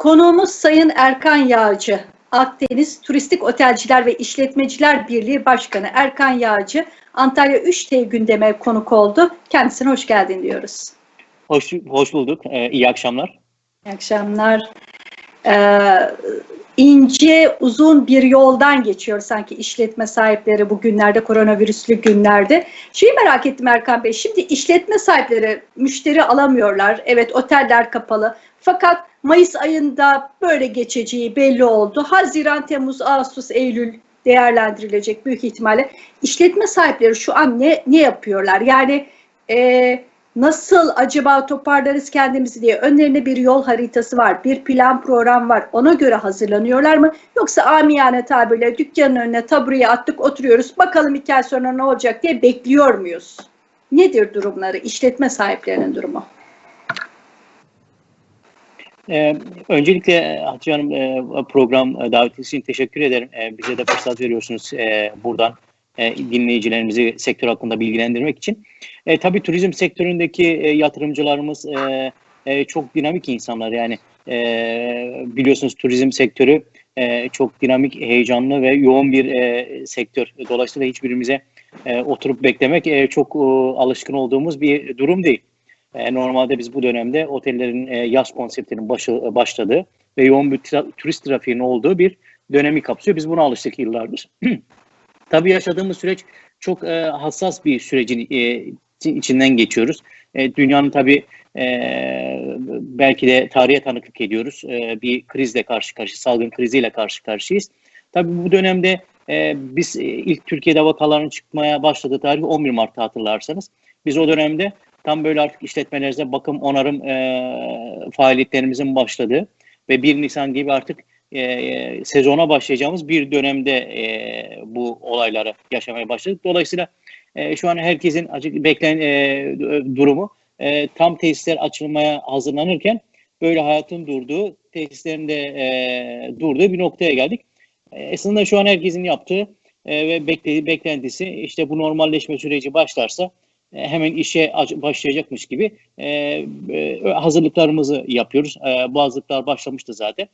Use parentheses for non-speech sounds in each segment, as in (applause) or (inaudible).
Konuğumuz Sayın Erkan Yağcı. Akdeniz Turistik Otelciler ve İşletmeciler Birliği Başkanı Erkan Yağcı Antalya 3T gündeme konuk oldu. Kendisine hoş geldin diyoruz. Hoş, hoş bulduk. Ee, iyi akşamlar. İyi akşamlar. Ee, ince uzun bir yoldan geçiyor sanki işletme sahipleri bu günlerde koronavirüslü günlerde. Şeyi merak ettim Erkan Bey. Şimdi işletme sahipleri müşteri alamıyorlar. Evet oteller kapalı. Fakat Mayıs ayında böyle geçeceği belli oldu. Haziran, Temmuz, Ağustos, Eylül değerlendirilecek büyük ihtimalle. İşletme sahipleri şu an ne ne yapıyorlar? Yani e, nasıl acaba toparlarız kendimizi diye önlerinde bir yol haritası var, bir plan program var. Ona göre hazırlanıyorlar mı? Yoksa amiyane tabirle dükkanın önüne tabureye attık oturuyoruz. Bakalım iki ay sonra ne olacak diye bekliyor muyuz? Nedir durumları? İşletme sahiplerinin durumu. Ee, öncelikle Hatice Hanım e, program davetiniz için teşekkür ederim. E, bize de fırsat veriyorsunuz e, buradan dinleyicilerimizi sektör hakkında bilgilendirmek için. E, tabii turizm sektöründeki e, yatırımcılarımız e, e, çok dinamik insanlar. Yani e, biliyorsunuz turizm sektörü e, çok dinamik, heyecanlı ve yoğun bir e, sektör. Dolayısıyla hiçbirimize e, oturup beklemek e, çok e, alışkın olduğumuz bir durum değil. E, normalde biz bu dönemde otellerin e, yaz konseptinin başı, başladığı ve yoğun bir tra- turist trafiğinin olduğu bir dönemi kapsıyor. Biz buna alıştık yıllardır. (clears throat) Tabii yaşadığımız süreç çok e, hassas bir sürecin e, içinden geçiyoruz. E, dünyanın tabii e, belki de tarihe tanıklık ediyoruz. E, bir krizle karşı karşı, salgın kriziyle karşı karşıyayız. Tabii bu dönemde e, biz e, ilk Türkiye'de vakaların çıkmaya başladığı tarih 11 Mart'ta hatırlarsanız. Biz o dönemde tam böyle artık işletmelerimize bakım, onarım e, faaliyetlerimizin başladığı ve 1 Nisan gibi artık e, sezona başlayacağımız bir dönemde e, bu olayları yaşamaya başladık. Dolayısıyla e, şu an herkesin acık beklen e, durumu e, tam tesisler açılmaya hazırlanırken böyle hayatın durduğu, tesislerin de e, durduğu bir noktaya geldik. E, aslında şu an herkesin yaptığı e, ve beklediği beklentisi işte bu normalleşme süreci başlarsa e, hemen işe başlayacakmış gibi e, e, hazırlıklarımızı yapıyoruz. E, bu hazırlıklar başlamıştı zaten.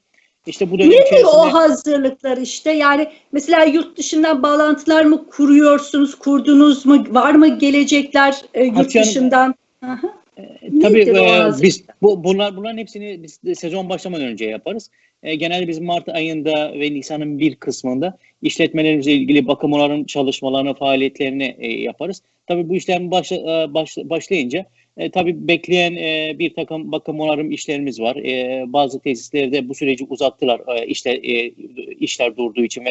İşte bu dönem Nedir içerisinde... o hazırlıklar işte? Yani mesela yurt dışından bağlantılar mı kuruyorsunuz, kurdunuz mu? Var mı gelecekler e, yurt Hatice Hanım, dışından? Aha. E, tabii e, biz bu, bunlar bunların hepsini biz sezon başlamadan önce yaparız. E, genelde biz Mart ayında ve Nisan'ın bir kısmında işletmelerimizle ilgili bakım onarım çalışmalarını, faaliyetlerini e, yaparız. Tabii bu işler başla, e, baş, başlayınca e, tabii bekleyen e, bir takım bakım onarım işlerimiz var. E, bazı tesislerde bu süreci uzattılar e, işte e, işler durduğu için ve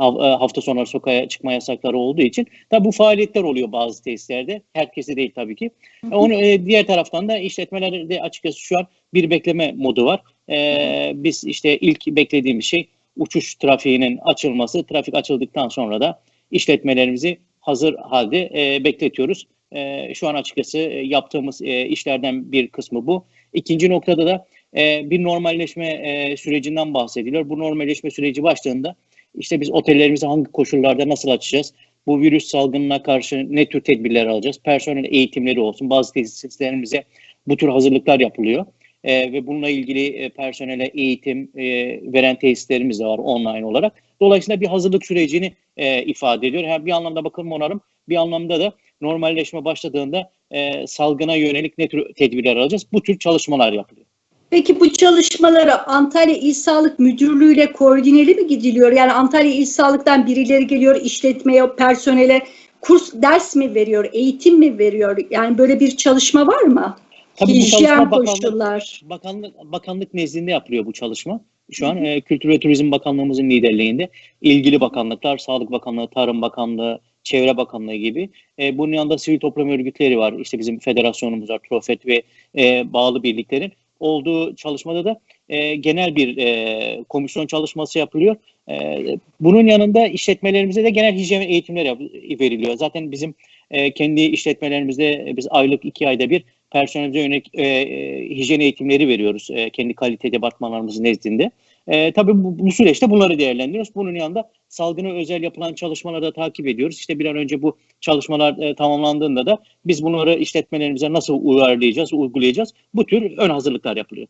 e, hafta sonları sokağa çıkma yasakları olduğu için. Tabii bu faaliyetler oluyor bazı tesislerde. Herkesi değil tabii ki. E, Onu e, diğer taraftan da işletmelerde açıkçası şu an bir bekleme modu var. E, biz işte ilk beklediğimiz şey uçuş trafiğinin açılması. Trafik açıldıktan sonra da işletmelerimizi hazır halde e, bekletiyoruz. E, şu an açıkçası e, yaptığımız e, işlerden bir kısmı bu. İkinci noktada da e, bir normalleşme e, sürecinden bahsediliyor. Bu normalleşme süreci başladığında işte biz otellerimizi hangi koşullarda nasıl açacağız? Bu virüs salgınına karşı ne tür tedbirler alacağız? Personel eğitimleri olsun. Bazı tesislerimize bu tür hazırlıklar yapılıyor. E, ve bununla ilgili e, personele eğitim e, veren tesislerimiz de var online olarak. Dolayısıyla bir hazırlık sürecini e, ifade ediyor. Hem bir anlamda bakım onarım, bir anlamda da normalleşme başladığında e, salgına yönelik ne tür tedbirler alacağız? Bu tür çalışmalar yapılıyor. Peki bu çalışmalara Antalya İl Sağlık Müdürlüğü ile koordineli mi gidiliyor? Yani Antalya İl Sağlık'tan birileri geliyor işletmeye, personele kurs, ders mi veriyor, eğitim mi veriyor? Yani böyle bir çalışma var mı? Tabii bu çalışma bakanlık, bakanlık, bakanlık nezdinde yapılıyor bu çalışma. Şu an e, Kültür ve Turizm Bakanlığımızın liderliğinde ilgili bakanlıklar, Sağlık Bakanlığı, Tarım Bakanlığı, Çevre Bakanlığı gibi. E, bunun yanında sivil toplum örgütleri var. İşte bizim federasyonumuz var, Trofet ve e, bağlı birliklerin olduğu çalışmada da e, genel bir e, komisyon çalışması yapılıyor. E, bunun yanında işletmelerimize de genel hijyen eğitimler veriliyor. Zaten bizim e, kendi işletmelerimizde biz aylık iki ayda bir personelimize yönelik e, e, hijyen eğitimleri veriyoruz e, kendi kalite departmanlarımızın nezdinde. E, tabii bu, bu süreçte bunları değerlendiriyoruz. Bunun yanında salgına özel yapılan çalışmaları da takip ediyoruz. İşte bir an önce bu çalışmalar e, tamamlandığında da biz bunları işletmelerimize nasıl uyarlayacağız, uygulayacağız? Bu tür ön hazırlıklar yapılıyor.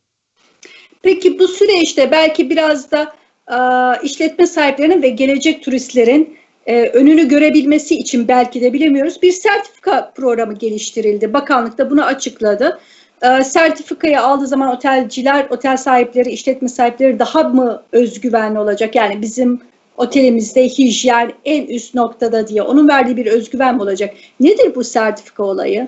Peki bu süreçte belki biraz da e, işletme sahiplerinin ve gelecek turistlerin e, önünü görebilmesi için belki de bilemiyoruz bir sertifika programı geliştirildi. Bakanlık da bunu açıkladı. E, sertifikayı aldığı zaman otelciler, otel sahipleri, işletme sahipleri daha mı özgüvenli olacak? Yani bizim otelimizde hijyen en üst noktada diye onun verdiği bir özgüven mi olacak? Nedir bu sertifika olayı?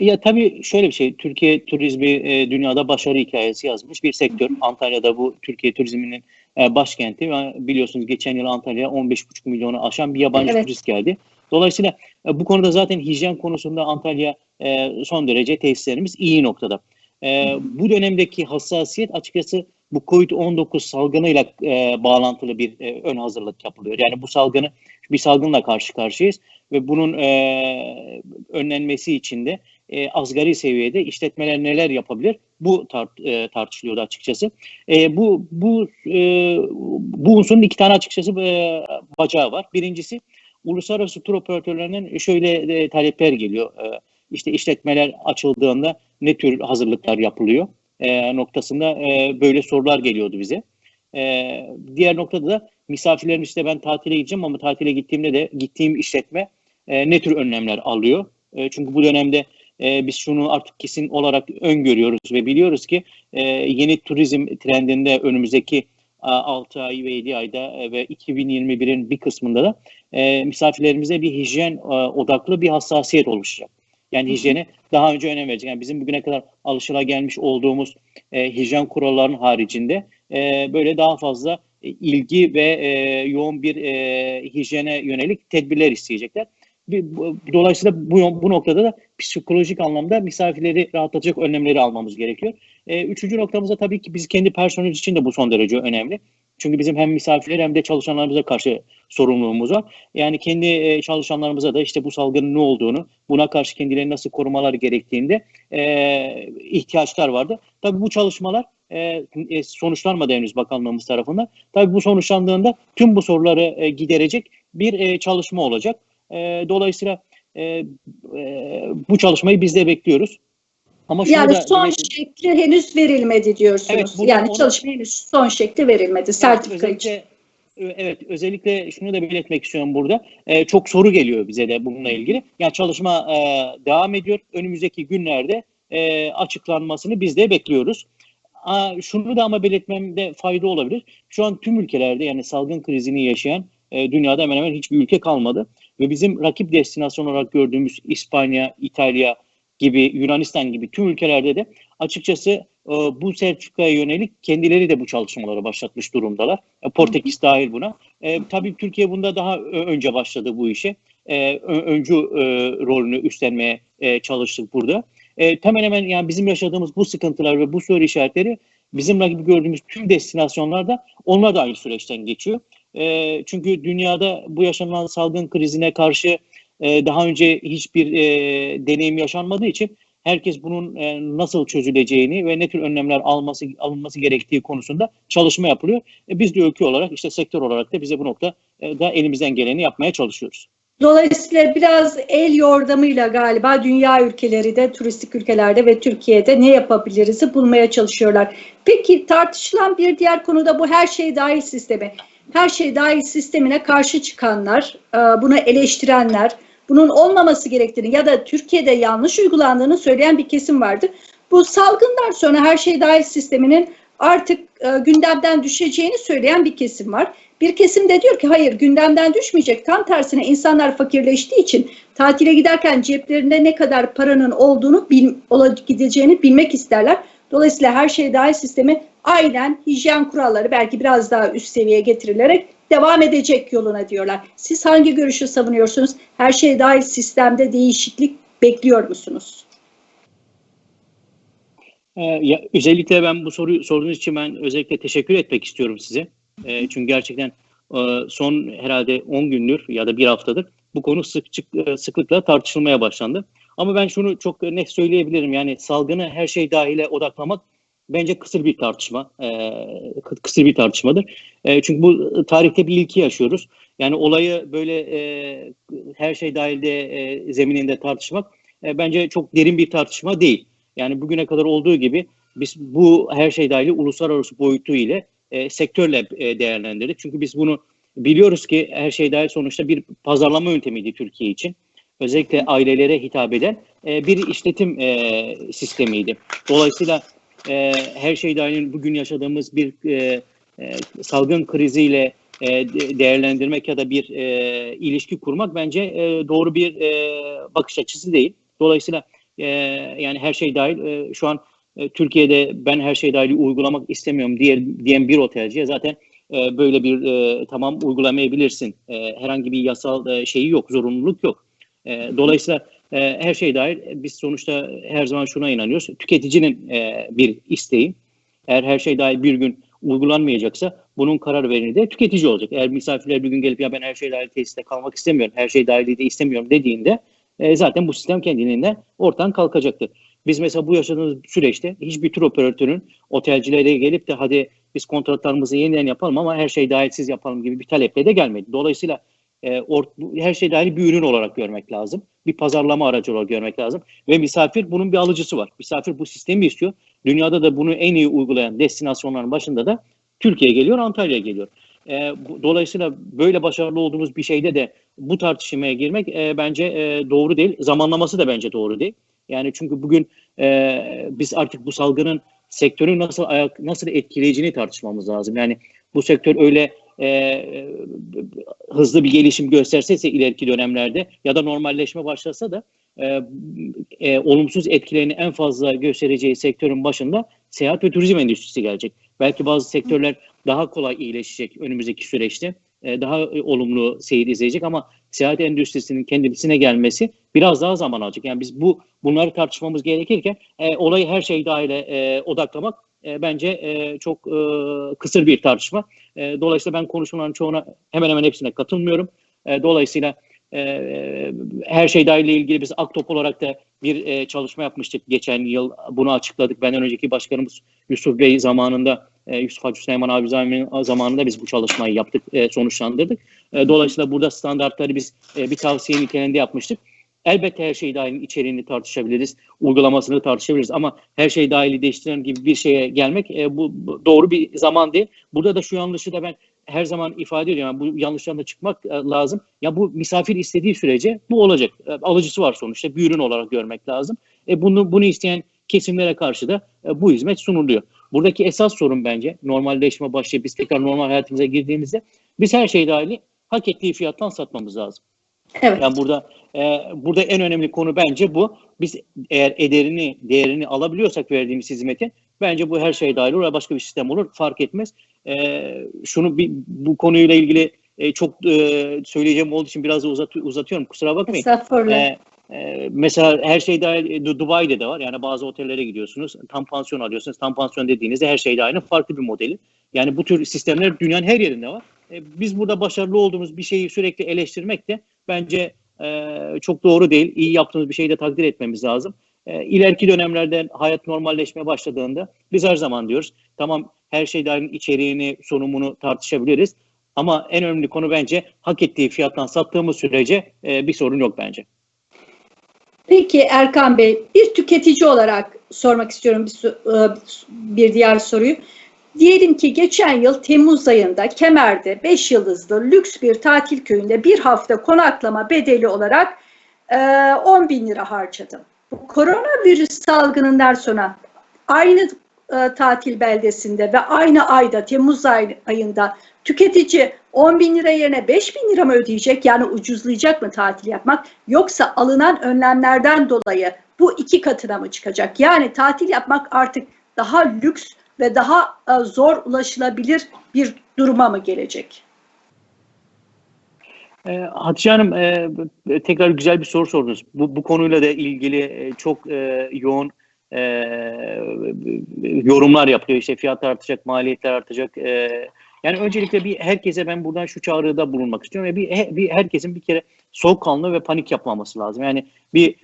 Ya tabii şöyle bir şey, Türkiye turizmi e, dünyada başarı hikayesi yazmış bir sektör. Antalya'da bu Türkiye turizminin e, başkenti. Biliyorsunuz geçen yıl Antalya'ya 15,5 milyonu aşan bir yabancı Evet. turist geldi. Dolayısıyla e, bu konuda zaten hijyen konusunda Antalya e, son derece tesislerimiz iyi noktada. E, bu dönemdeki hassasiyet açıkçası bu COVID-19 salgınıyla bağlantılı bir ön hazırlık yapılıyor. Yani bu salgını bir salgınla karşı karşıyayız ve bunun önlenmesi için de asgari seviyede işletmeler neler yapabilir? Bu tart, e, tartışılıyordu açıkçası. E, bu bu e, bu unsurun iki tane açıkçası e, bacağı var. Birincisi uluslararası tur operatörlerinin şöyle e, talepler geliyor. E, işte işletmeler açıldığında ne tür hazırlıklar yapılıyor e, noktasında e, böyle sorular geliyordu bize. E, diğer noktada da misafirlerim işte ben tatile gideceğim ama tatile gittiğimde de gittiğim işletme e, ne tür önlemler alıyor? E, çünkü bu dönemde e, biz şunu artık kesin olarak öngörüyoruz ve biliyoruz ki e, yeni turizm trendinde önümüzdeki 6 ay ve 7 ayda e, ve 2021'in bir kısmında da e, misafirlerimize bir hijyen e, odaklı bir hassasiyet oluşacak. Yani hijyene daha önce önem verecek. Yani bizim bugüne kadar alışılagelmiş olduğumuz e, hijyen kurallarının haricinde e, böyle daha fazla ilgi ve e, yoğun bir e, hijyene yönelik tedbirler isteyecekler. Dolayısıyla bu, bu noktada da psikolojik anlamda misafirleri rahatlatacak önlemleri almamız gerekiyor. E, üçüncü noktamızda tabii ki biz kendi personel için de bu son derece önemli. Çünkü bizim hem misafirler hem de çalışanlarımıza karşı sorumluluğumuz var. Yani kendi e, çalışanlarımıza da işte bu salgının ne olduğunu, buna karşı kendilerini nasıl korumalar gerektiğinde e, ihtiyaçlar vardı. Tabii bu çalışmalar e, e, sonuçlanmadı henüz bakanlığımız tarafından. Tabii bu sonuçlandığında tüm bu soruları e, giderecek bir e, çalışma olacak. E, dolayısıyla e, e, bu çalışmayı biz de bekliyoruz. Ama Yani da son belirteyim. şekli henüz verilmedi diyorsunuz. Evet, yani onu- çalışma henüz son şekli verilmedi sertifika Evet, için. özellikle, evet özellikle şunu da belirtmek istiyorum burada. Ee, çok soru geliyor bize de bununla ilgili. Yani çalışma e, devam ediyor. Önümüzdeki günlerde e, açıklanmasını biz de bekliyoruz. Aa, şunu da ama belirtmemde fayda olabilir. Şu an tüm ülkelerde yani salgın krizini yaşayan e, dünyada hemen hemen hiçbir ülke kalmadı. Ve bizim rakip destinasyon olarak gördüğümüz İspanya, İtalya gibi, Yunanistan gibi tüm ülkelerde de açıkçası e, bu sertifikaya yönelik kendileri de bu çalışmaları başlatmış durumdalar. E, Portekiz dahil buna. E, tabii Türkiye bunda daha ö- önce başladı bu işe. E, öncü e, rolünü üstlenmeye e, çalıştık burada. E, hemen hemen yani bizim yaşadığımız bu sıkıntılar ve bu soru işaretleri bizim rakibi gördüğümüz tüm destinasyonlarda onlar da aynı süreçten geçiyor. E, çünkü dünyada bu yaşanan salgın krizine karşı e, daha önce hiçbir e, deneyim yaşanmadığı için herkes bunun e, nasıl çözüleceğini ve ne tür önlemler alması alınması gerektiği konusunda çalışma yapılıyor. E, biz de ülke olarak işte sektör olarak da bize bu nokta e, elimizden geleni yapmaya çalışıyoruz. Dolayısıyla biraz el yordamıyla galiba dünya ülkeleri de turistik ülkelerde ve Türkiye'de ne yapabiliriz bulmaya çalışıyorlar. Peki tartışılan bir diğer konu da bu her şey dahil sistemi. Her şey dahil sistemine karşı çıkanlar, e, bunu eleştirenler, bunun olmaması gerektiğini ya da Türkiye'de yanlış uygulandığını söyleyen bir kesim vardı. Bu salgından sonra her şey dahil sisteminin artık e, gündemden düşeceğini söyleyen bir kesim var. Bir kesim de diyor ki hayır gündemden düşmeyecek. Tam tersine insanlar fakirleştiği için tatile giderken ceplerinde ne kadar paranın olduğunu bil, gideceğini bilmek isterler. Dolayısıyla her şey dahil sistemi aynen hijyen kuralları belki biraz daha üst seviyeye getirilerek devam edecek yoluna diyorlar. Siz hangi görüşü savunuyorsunuz? Her şey dahil sistemde değişiklik bekliyor musunuz? E, ya, özellikle ben bu soruyu sorduğunuz için ben özellikle teşekkür etmek istiyorum size. E, çünkü gerçekten e, son herhalde 10 gündür ya da bir haftadır bu konu sık, sık- sıklıkla tartışılmaya başlandı. Ama ben şunu çok net söyleyebilirim. Yani salgını her şey dahile odaklamak bence kısır bir tartışma. E, kı- kısır bir tartışmadır. E, çünkü bu tarihte bir ilki yaşıyoruz. Yani olayı böyle e, her şey dahilde e, zemininde tartışmak e, bence çok derin bir tartışma değil. Yani bugüne kadar olduğu gibi biz bu her şey dahil uluslararası boyutu ile e, sektörle e, değerlendirdik. Çünkü biz bunu biliyoruz ki her şey dahil sonuçta bir pazarlama yöntemiydi Türkiye için. Özellikle ailelere hitap eden e, bir işletim e, sistemiydi. Dolayısıyla e, her şey dahil bugün yaşadığımız bir e, e, salgın kriziyle e, de- değerlendirmek ya da bir e, ilişki kurmak bence e, doğru bir e, bakış açısı değil. Dolayısıyla e, yani her şey dahil e, şu an e, Türkiye'de ben her şey dahil uygulamak istemiyorum diye, diyen bir otelciye zaten e, böyle bir e, tamam uygulamayabilirsin. E, herhangi bir yasal e, şeyi yok, zorunluluk yok. E, dolayısıyla e, her şey dahil biz sonuçta her zaman şuna inanıyoruz. Tüketicinin e, bir isteği. Eğer her şey dahil bir gün uygulanmayacaksa bunun karar vereni de tüketici olacak. Eğer misafirler bir gün gelip ya ben her şey dahil tesiste kalmak istemiyorum, her şey dahil de istemiyorum dediğinde e, zaten bu sistem kendiliğinden ortadan kalkacaktır. Biz mesela bu yaşadığımız süreçte hiçbir tur operatörün otelcilere gelip de hadi biz kontratlarımızı yeniden yapalım ama her şey dahilsiz yapalım gibi bir taleple de gelmedi. Dolayısıyla e, or, her şey dahil bir ürün olarak görmek lazım. Bir pazarlama aracı olarak görmek lazım. Ve misafir bunun bir alıcısı var. Misafir bu sistemi istiyor. Dünyada da bunu en iyi uygulayan destinasyonların başında da Türkiye geliyor, Antalya geliyor. E, bu- dolayısıyla böyle başarılı olduğumuz bir şeyde de bu tartışmaya girmek e, bence e, doğru değil. Zamanlaması da bence doğru değil. Yani çünkü bugün e, biz artık bu salgının sektörü nasıl ayak nasıl etkileyeceğini tartışmamız lazım. Yani bu sektör öyle e, hızlı bir gelişim gösterse ileriki dönemlerde ya da normalleşme başlasa da e, e, olumsuz etkilerini en fazla göstereceği sektörün başında seyahat ve turizm endüstrisi gelecek. Belki bazı sektörler daha kolay iyileşecek önümüzdeki süreçte. e, daha e, olumlu seyir izleyecek ama seyahat endüstrisinin kendisine gelmesi biraz daha zaman alacak. Yani biz bu bunları tartışmamız gerekirken e, olayı her şey dahile e, odaklamak e, bence e, çok e, kısır bir tartışma. E, dolayısıyla ben konuşmaların çoğuna hemen hemen hepsine katılmıyorum. E, dolayısıyla e, her şey dahil ile ilgili biz Aktop olarak da bir e, çalışma yapmıştık geçen yıl. Bunu açıkladık. Benden önceki başkanımız Yusuf Bey zamanında, e, Yusuf Hacı Süleyman abi zaman- zamanında biz bu çalışmayı yaptık, e, sonuçlandırdık. E, dolayısıyla burada standartları biz e, bir tavsiye niteliğinde yapmıştık. Elbette her şey dahil içeriğini tartışabiliriz, uygulamasını tartışabiliriz ama her şey dahili değiştiren gibi bir şeye gelmek e, bu, bu doğru bir zaman değil. Burada da şu yanlışı da ben her zaman ifade ediyorum. Yani bu yanlıştan da çıkmak e, lazım. Ya bu misafir istediği sürece bu olacak. E, alıcısı var sonuçta. Bir ürün olarak görmek lazım. E, bunu bunu isteyen kesimlere karşı da e, bu hizmet sunuluyor. Buradaki esas sorun bence normalleşme başlayıp biz tekrar normal hayatımıza girdiğimizde biz her şey dahili hak ettiği fiyattan satmamız lazım. Evet. Yani burada e, burada en önemli konu bence bu. Biz eğer ederini, değerini alabiliyorsak verdiğimiz hizmetin bence bu her şey dahil olur. Başka bir sistem olur. Fark etmez. E, şunu bir, bu konuyla ilgili e, çok e, söyleyeceğim olduğu için biraz da uzat, uzatıyorum. Kusura bakmayın. Estağfurullah. Ee, e, mesela her şey dahil e, Du- Dubai'de de var. Yani bazı otellere gidiyorsunuz. Tam pansiyon alıyorsunuz. Tam pansiyon dediğinizde her şey dahil farklı bir modeli. Yani bu tür sistemler dünyanın her yerinde var. E, biz burada başarılı olduğumuz bir şeyi sürekli eleştirmek de bence e, çok doğru değil. İyi yaptığımız bir şeyi de takdir etmemiz lazım. E, ileriki dönemlerde hayat normalleşmeye başladığında biz her zaman diyoruz tamam her şey dahil içeriğini, sunumunu tartışabiliriz. Ama en önemli konu bence hak ettiği fiyattan sattığımız sürece e, bir sorun yok bence. Peki Erkan Bey, bir tüketici olarak sormak istiyorum bir, e, bir diğer soruyu. Diyelim ki geçen yıl Temmuz ayında Kemer'de 5 yıldızlı lüks bir tatil köyünde bir hafta konaklama bedeli olarak e, 10 bin lira harcadım. Bu koronavirüs salgınından sonra aynı e, tatil beldesinde ve aynı ayda Temmuz ay- ayında tüketici 10 bin lira yerine 5 bin lira mı ödeyecek? Yani ucuzlayacak mı tatil yapmak? Yoksa alınan önlemlerden dolayı bu iki katına mı çıkacak? Yani tatil yapmak artık daha lüks ve daha e, zor ulaşılabilir bir duruma mı gelecek? E, Hatice Hanım e, tekrar güzel bir soru sordunuz. Bu, bu konuyla da ilgili çok yoğun yorumlar yapılıyor. İşte fiyat artacak, maliyetler artacak. Yani öncelikle bir herkese ben buradan şu çağrıda bulunmak istiyorum. bir, bir herkesin bir kere soğukkanlı ve panik yapmaması lazım. Yani bir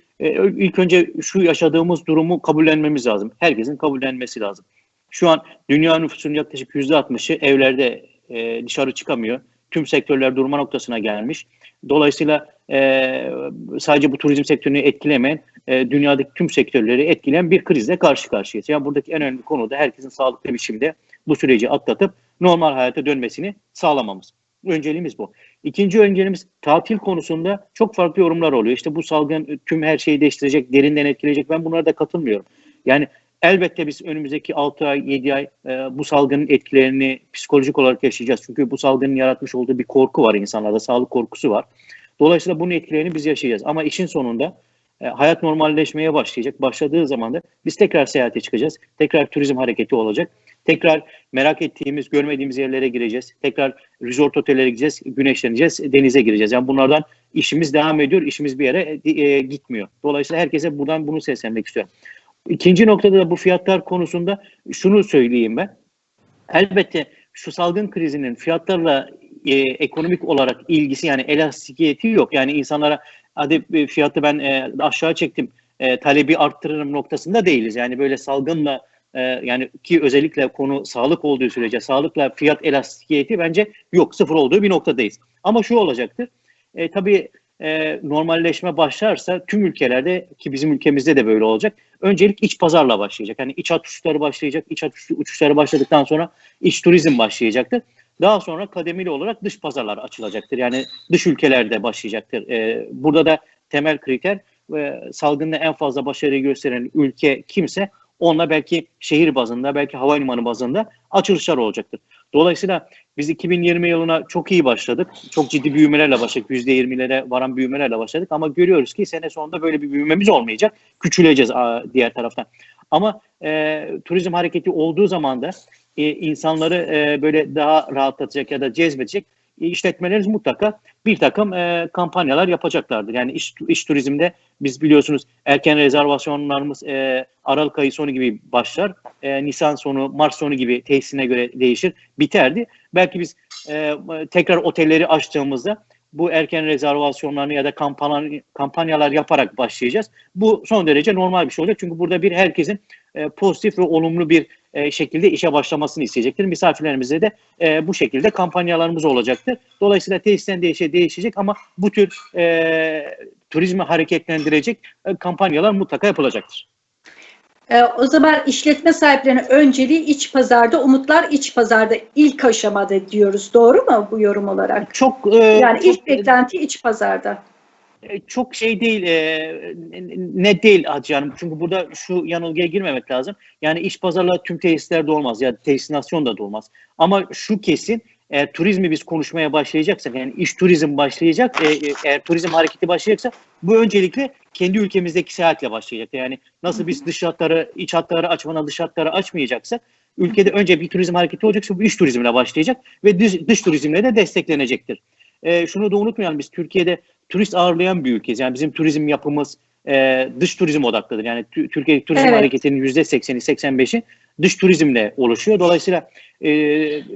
ilk önce şu yaşadığımız durumu kabullenmemiz lazım. Herkesin kabullenmesi lazım. Şu an dünya nüfusunun yaklaşık yüzde 60'ı evlerde e, dışarı çıkamıyor. tüm sektörler durma noktasına gelmiş. Dolayısıyla e, sadece bu turizm sektörünü etkilemeyen, e, dünyadaki tüm sektörleri etkileyen bir krizle karşı karşıyayız. Yani buradaki en önemli konu da herkesin sağlıklı biçimde bu süreci atlatıp normal hayata dönmesini sağlamamız. Önceliğimiz bu. İkinci önceliğimiz tatil konusunda çok farklı yorumlar oluyor. İşte bu salgın tüm her şeyi değiştirecek, derinden etkileyecek. Ben bunlara da katılmıyorum. Yani elbette biz önümüzdeki 6 ay, 7 ay e, bu salgının etkilerini psikolojik olarak yaşayacağız. Çünkü bu salgının yaratmış olduğu bir korku var insanlarda, sağlık korkusu var. Dolayısıyla bunun etkilerini biz yaşayacağız. Ama işin sonunda e, hayat normalleşmeye başlayacak. Başladığı zaman da biz tekrar seyahate çıkacağız. Tekrar turizm hareketi olacak. Tekrar merak ettiğimiz, görmediğimiz yerlere gireceğiz. Tekrar resort otellere gideceğiz, güneşleneceğiz, denize gireceğiz. Yani bunlardan işimiz devam ediyor, işimiz bir yere e, gitmiyor. Dolayısıyla herkese buradan bunu seslenmek istiyorum. İkinci noktada da bu fiyatlar konusunda şunu söyleyeyim ben. Elbette şu salgın krizinin fiyatlarla e, ekonomik olarak ilgisi yani elastikiyeti yok. Yani insanlara hadi e, fiyatı ben e, aşağı çektim, e, talebi arttırırım noktasında değiliz. Yani böyle salgınla e, yani ki özellikle konu sağlık olduğu sürece sağlıkla fiyat elastikiyeti bence yok sıfır olduğu bir noktadayız. Ama şu olacaktır. E, tabii e, normalleşme başlarsa tüm ülkelerde ki bizim ülkemizde de böyle olacak. Öncelik iç pazarla başlayacak. Yani iç hat uçuşları başlayacak. İç hat uçuşları başladıktan sonra iç turizm başlayacaktır. Daha sonra kademeli olarak dış pazarlar açılacaktır. Yani dış ülkelerde başlayacaktır. E, burada da temel kriter ve salgında en fazla başarıyı gösteren ülke kimse onunla belki şehir bazında, belki havalimanı bazında açılışlar olacaktır. Dolayısıyla biz 2020 yılına çok iyi başladık. Çok ciddi büyümelerle başladık. %20'lere varan büyümelerle başladık. Ama görüyoruz ki sene sonunda böyle bir büyümemiz olmayacak. Küçüleceğiz diğer taraftan. Ama e, turizm hareketi olduğu zaman da e, insanları e, böyle daha rahatlatacak ya da cezbedecek işletmelerimiz mutlaka bir takım e, kampanyalar yapacaklardır. Yani iş, iş turizmde biz biliyorsunuz erken rezervasyonlarımız e, Aralık ayı sonu gibi başlar. E, Nisan sonu, Mart sonu gibi tesisine göre değişir, biterdi. Belki biz e, tekrar otelleri açtığımızda bu erken rezervasyonlarını ya da kampanyalar, yaparak başlayacağız. Bu son derece normal bir şey olacak. Çünkü burada bir herkesin e, pozitif ve olumlu bir e, şekilde işe başlamasını isteyecektir. Misafirlerimize de e, bu şekilde kampanyalarımız olacaktır. Dolayısıyla tesisten değişe değişecek ama bu tür turizmi hareketlendirecek kampanyalar mutlaka yapılacaktır. E, o zaman işletme sahiplerinin önceliği iç pazarda, umutlar iç pazarda ilk aşamada diyoruz. Doğru mu bu yorum olarak? Çok e, Yani çok, ilk beklenti iç pazarda. e, çok şey değil, e, ne değil Hatice Hanım. Çünkü burada şu yanılgıya girmemek lazım. Yani iç pazarla tüm tesislerde olmaz ya destinasyon da olmaz. Ama şu kesin eğer turizmi biz konuşmaya başlayacaksak yani iş turizm başlayacak, e, e, eğer turizm hareketi başlayacaksa bu öncelikle kendi ülkemizdeki seyahatle başlayacak. Yani nasıl biz dış hatları, iç hatları açmadan dış hatları açmayacaksak ülkede önce bir turizm hareketi olacaksa bu iş turizmle başlayacak ve dış, dış turizmle de desteklenecektir. E, şunu da unutmayalım biz Türkiye'de turist ağırlayan bir ülkeyiz. Yani bizim turizm yapımız e, dış turizm odaklıdır. Yani Türkiye turizm evet. hareketinin %80'i 85'i dış turizmle oluşuyor. Dolayısıyla e,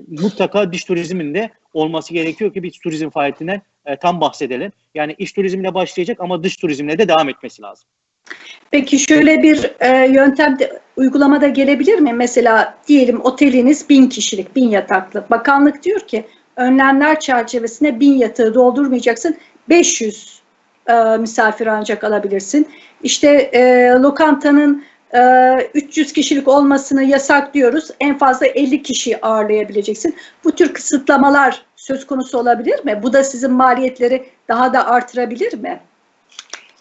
mutlaka dış turizmin de olması gerekiyor ki biz turizm faaliyetinden e, tam bahsedelim. Yani iş turizmle başlayacak ama dış turizmle de devam etmesi lazım. Peki şöyle bir e, yöntem de, uygulamada gelebilir mi? Mesela diyelim oteliniz bin kişilik, bin yataklı. Bakanlık diyor ki önlemler çerçevesinde bin yatağı doldurmayacaksın. 500 e, misafir ancak alabilirsin. İşte e, lokantanın e, 300 kişilik olmasını yasaklıyoruz. En fazla 50 kişi ağırlayabileceksin. Bu tür kısıtlamalar söz konusu olabilir mi? Bu da sizin maliyetleri daha da artırabilir mi?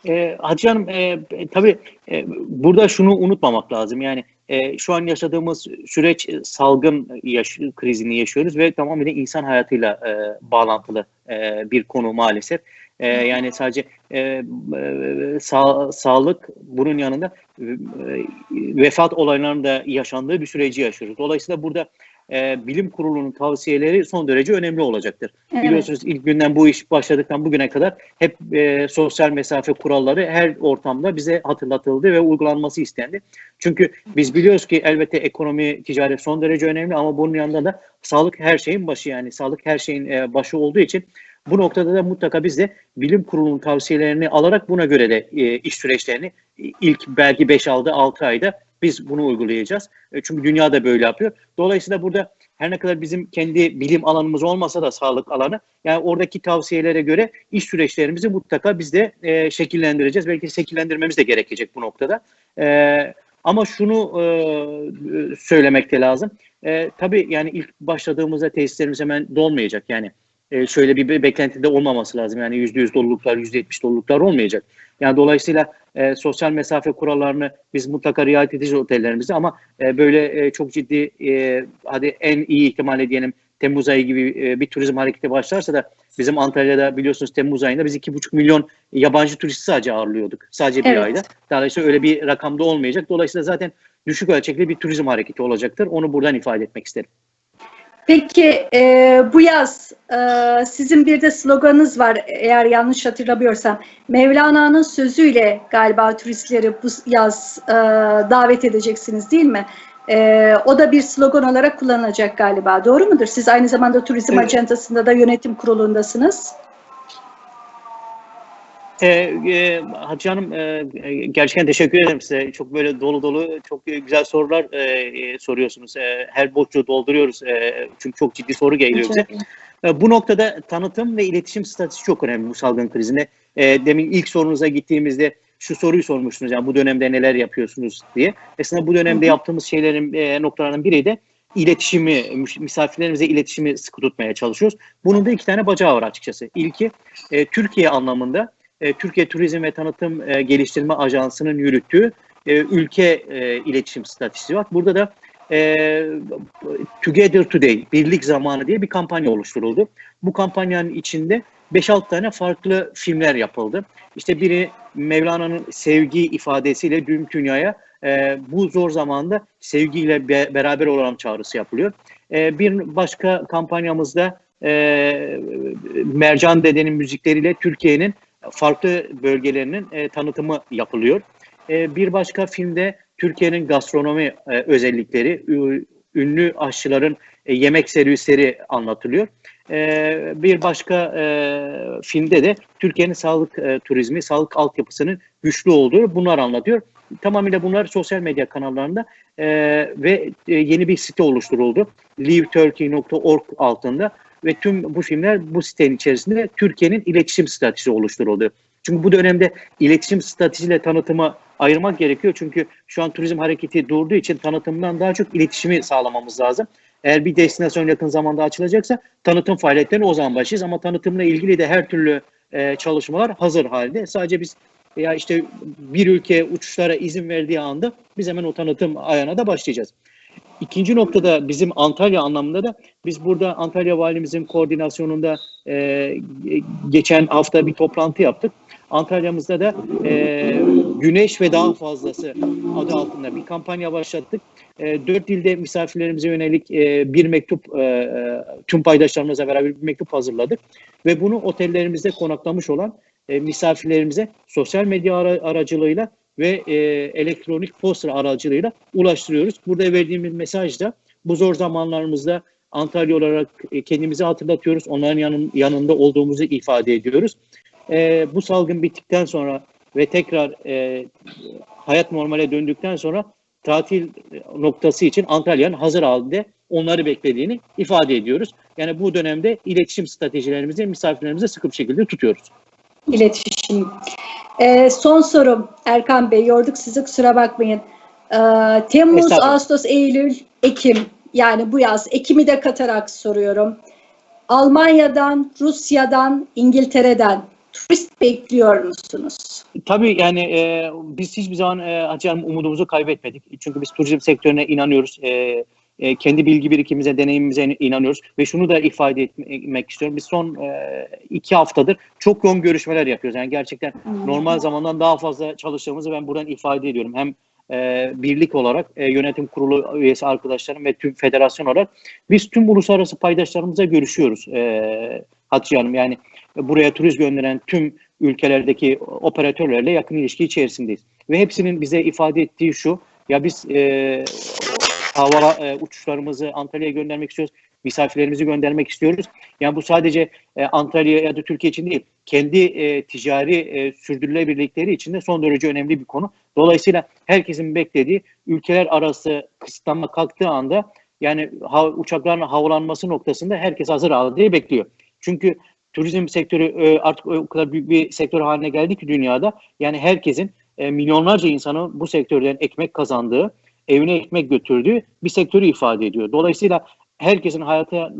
E, Hatice Hanım e, tabii e, burada şunu unutmamak lazım. Yani e, şu an yaşadığımız süreç e, salgın yaş krizini yaşıyoruz ve tamamen insan hayatıyla e, bağlantılı e, bir konu maalesef. E, yani sadece e, e, sağ, sağlık bunun yanında e, vefat olaylarında yaşandığı bir süreci yaşıyoruz. Dolayısıyla burada e, bilim kurulunun tavsiyeleri son derece önemli olacaktır. Evet. Biliyorsunuz ilk günden bu iş başladıktan bugüne kadar hep e, sosyal mesafe kuralları her ortamda bize hatırlatıldı ve uygulanması istendi. Çünkü biz biliyoruz ki elbette ekonomi, ticaret son derece önemli ama bunun yanında da sağlık her şeyin başı yani sağlık her şeyin e, başı olduğu için bu noktada da mutlaka biz de bilim kurulunun tavsiyelerini alarak buna göre de e, iş süreçlerini ilk belki 5 6 6 ayda biz bunu uygulayacağız. E, çünkü dünya da böyle yapıyor. Dolayısıyla burada her ne kadar bizim kendi bilim alanımız olmasa da sağlık alanı yani oradaki tavsiyelere göre iş süreçlerimizi mutlaka biz de e, şekillendireceğiz. Belki şekillendirmemiz de gerekecek bu noktada. E, ama şunu e, söylemek de lazım. E, tabii yani ilk başladığımızda tesislerimiz hemen dolmayacak. Yani e, şöyle bir be- beklentide olmaması lazım. Yani yüzde yüz doluluklar, yüzde yetmiş doluluklar olmayacak. Yani dolayısıyla e, sosyal mesafe kurallarını biz mutlaka riayet edeceğiz otellerimizde ama e, böyle e, çok ciddi e, hadi en iyi ihtimalle diyelim Temmuz ayı gibi e, bir turizm hareketi başlarsa da bizim Antalya'da biliyorsunuz Temmuz ayında biz iki buçuk milyon yabancı turisti sadece ağırlıyorduk. Sadece bir Evet. ayda. Dolayısıyla öyle bir rakamda olmayacak. Dolayısıyla zaten düşük ölçekli bir turizm hareketi olacaktır. Onu buradan ifade etmek isterim. Peki e, bu yaz e, sizin bir de sloganınız var eğer yanlış hatırlamıyorsam. Mevlana'nın sözüyle galiba turistleri bu yaz e, davet edeceksiniz değil mi? E, o da bir slogan olarak kullanılacak galiba. Doğru mudur? Siz aynı zamanda turizm Evet. ajantasında da yönetim kurulundasınız. Ee, e, Hatice Hanım e, e, gerçekten teşekkür ederim size. Çok böyle dolu dolu çok e, güzel sorular e, e, soruyorsunuz. E, her boşluğu dolduruyoruz. E, çünkü çok ciddi soru geliyor bize. E, Bu noktada tanıtım ve iletişim stratejisi çok önemli bu salgın krizinde. E, demin ilk sorunuza gittiğimizde şu soruyu sormuştunuz yani bu dönemde neler yapıyorsunuz diye. Aslında bu dönemde Hı hı. yaptığımız şeylerin e, noktalarından biri de iletişimi, misafirlerimize iletişimi sıkı tutmaya çalışıyoruz. Bunun da iki tane bacağı var açıkçası. İlki e, Türkiye anlamında e, Türkiye Turizm ve Tanıtım e, Geliştirme Ajansı'nın yürüttüğü e, ülke iletişim stratejisi var. Burada da Together Today, Birlik Zamanı diye bir kampanya oluşturuldu. Bu kampanyanın içinde 5-6 tane farklı filmler yapıldı. İşte biri Mevlana'nın sevgi ifadesiyle tüm dünyaya bu zor zamanda sevgiyle be- beraber olalım çağrısı yapılıyor. Bir başka kampanyamızda Mercan Dede'nin müzikleriyle Türkiye'nin farklı bölgelerinin e, tanıtımı yapılıyor. E, bir başka filmde Türkiye'nin gastronomi e, özellikleri, ünlü aşçıların e, yemek servisleri anlatılıyor. E, bir başka e, filmde de Türkiye'nin sağlık e, turizmi, sağlık altyapısının güçlü olduğu bunlar anlatıyor. Tamamıyla bunlar sosyal medya kanallarında e, ve e, yeni bir site oluşturuldu. liveturkey.org altında ve tüm bu filmler bu sitenin içerisinde Türkiye'nin iletişim stratejisi oluşturuldu. Çünkü bu dönemde iletişim stratejisiyle tanıtımı ayırmak gerekiyor. Çünkü şu an turizm hareketi durduğu için tanıtımdan daha çok iletişimi sağlamamız lazım. Eğer bir destinasyon yakın zamanda açılacaksa tanıtım faaliyetlerine o zaman başlayacağız. Ama tanıtımla ilgili de her türlü e, çalışmalar hazır halde. Sadece biz ya işte bir ülke uçuşlara izin verdiği anda biz hemen o tanıtım ayağına da başlayacağız. İkinci noktada bizim Antalya anlamında da biz burada Antalya Valimizin koordinasyonunda e, geçen hafta bir toplantı yaptık. Antalya'mızda da e, Güneş ve Daha Fazlası adı altında bir kampanya başlattık. E, dört dilde misafirlerimize yönelik e, bir mektup, e, e, tüm paydaşlarımızla beraber bir mektup hazırladık. Ve bunu otellerimizde konaklamış olan e, misafirlerimize sosyal medya ara- aracılığıyla ve e, elektronik posta aracılığıyla ulaştırıyoruz. Burada verdiğimiz mesaj da bu zor zamanlarımızda Antalya olarak e, kendimizi hatırlatıyoruz. Onların yanın, yanında olduğumuzu ifade ediyoruz. E, bu salgın bittikten sonra ve tekrar e, hayat normale döndükten sonra tatil noktası için Antalya'nın hazır halde onları beklediğini ifade ediyoruz. Yani bu dönemde iletişim stratejilerimizi misafirlerimize sıkı bir şekilde tutuyoruz. İletişim. Ee, son sorum Erkan Bey, yorduk sizi kusura bakmayın. Ee, Temmuz. Ağustos, Eylül, Ekim yani bu yaz. Ekim'i de katarak soruyorum. Almanya'dan, Rusya'dan, İngiltere'den turist bekliyor musunuz? Tabii yani e, biz hiçbir zaman e, Hatice Hanım umudumuzu kaybetmedik. Çünkü biz turizm sektörüne inanıyoruz. E, e, kendi bilgi birikimimize, deneyimimize inanıyoruz. Ve şunu da ifade etmek istiyorum. Biz son e, iki haftadır çok yoğun görüşmeler yapıyoruz. Yani gerçekten normal zamandan daha fazla çalıştığımızı ben buradan ifade ediyorum. Hem e, birlik olarak, e, yönetim kurulu üyesi arkadaşlarım ve tüm federasyon olarak biz tüm uluslararası paydaşlarımıza görüşüyoruz e, Hatice Hanım. Yani buraya turist gönderen tüm ülkelerdeki operatörlerle yakın ilişki içerisindeyiz. Ve hepsinin bize ifade ettiği şu, ya biz e, hava e, uçuşlarımızı Antalya'ya göndermek istiyoruz, misafirlerimizi göndermek istiyoruz. Yani bu sadece e, Antalya ya da Türkiye için değil, kendi e, ticari e, sürdürülebilirlikleri için de son derece önemli bir konu. Dolayısıyla herkesin beklediği ülkeler arası kısıtlanma kalktığı anda yani ha, uçakların havalanması noktasında herkes hazır aldı diye bekliyor. Çünkü turizm sektörü e, artık o kadar büyük bir sektör haline geldi ki dünyada. Yani herkesin e, milyonlarca insanın bu sektörden ekmek kazandığı, evine ekmek götürdüğü bir sektörü ifade ediyor. Dolayısıyla herkesin hayata e,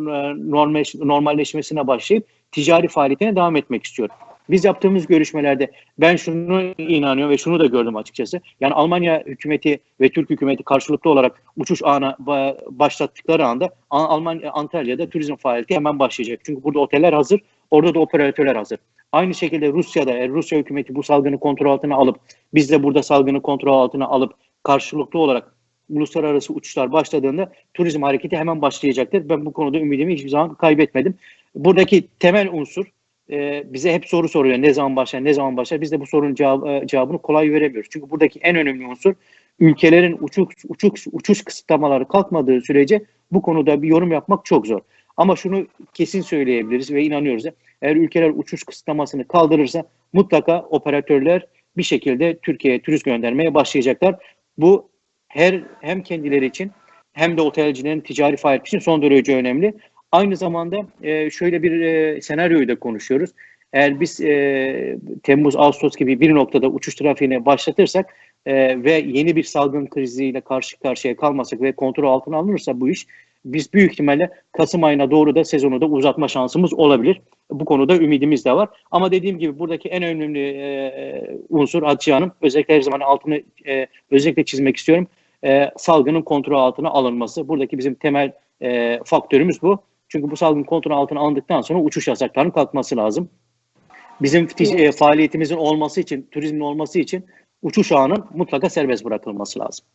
normal, normalleşmesine başlayıp ticari faaliyetine devam etmek istiyor. Biz yaptığımız görüşmelerde ben şunu inanıyorum ve şunu da gördüm açıkçası. Yani Almanya hükümeti ve Türk hükümeti karşılıklı olarak uçuş ba- başlattıkları anda Al- Almanya Antalya'da turizm faaliyeti hemen başlayacak. Çünkü burada oteller hazır, orada da operatörler hazır. Aynı şekilde Rusya'da Rusya hükümeti bu salgını kontrol altına alıp biz de burada salgını kontrol altına alıp karşılıklı olarak uluslararası uçuşlar başladığında turizm hareketi hemen başlayacaktır. Ben bu konuda ümidimi hiçbir zaman kaybetmedim. Buradaki temel unsur e, bize hep soru soruyor. Ne zaman başlar, ne zaman başlar? Biz de bu sorunun cevabı, e, cevabını kolay veremiyoruz. Çünkü buradaki en önemli unsur ülkelerin uçuş, uçuş, uçuş kısıtlamaları kalkmadığı sürece bu konuda bir yorum yapmak çok zor. Ama şunu kesin söyleyebiliriz ve inanıyoruz da eğer ülkeler uçuş kısıtlamasını kaldırırsa mutlaka operatörler bir şekilde Türkiye'ye turist göndermeye başlayacaklar. Bu her hem kendileri için hem de otelcilerin ticari faaliyet için son derece önemli. Aynı zamanda e, şöyle bir e, senaryoyu da konuşuyoruz. Eğer biz e, Temmuz, Ağustos gibi bir noktada uçuş trafiğini başlatırsak e, ve yeni bir salgın kriziyle karşı karşıya kalmasak ve kontrol altına alınırsa bu iş biz büyük ihtimalle Kasım ayına doğru da sezonu da uzatma şansımız olabilir. Bu konuda ümidimiz de var. Ama dediğim gibi buradaki en önemli e, unsur Hatice Hanım özellikle her zaman altını e, özellikle çizmek istiyorum. E, salgının kontrol altına alınması. Buradaki bizim temel e, faktörümüz bu. Çünkü bu salgın kontrol altına alındıktan sonra uçuş yasaklarının kalkması lazım. Bizim e, faaliyetimizin olması için, turizmin olması için uçuş ağının mutlaka serbest bırakılması lazım.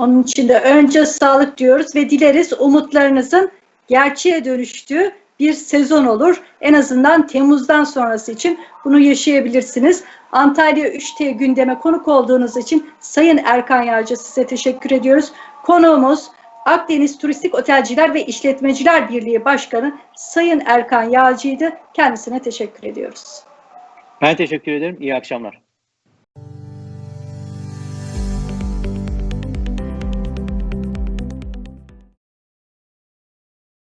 Onun için de önce sağlık diyoruz ve dileriz umutlarınızın gerçeğe dönüştüğü bir sezon olur. En azından Temmuz'dan sonrası için bunu yaşayabilirsiniz. Antalya 3T gündeme konuk olduğunuz için Sayın Erkan Yağcı size teşekkür ediyoruz. Konuğumuz Akdeniz Turistik Otelciler ve İşletmeciler Birliği Başkanı Sayın Erkan Yağcı'ydı. Kendisine teşekkür ediyoruz. Ben teşekkür ederim. İyi akşamlar.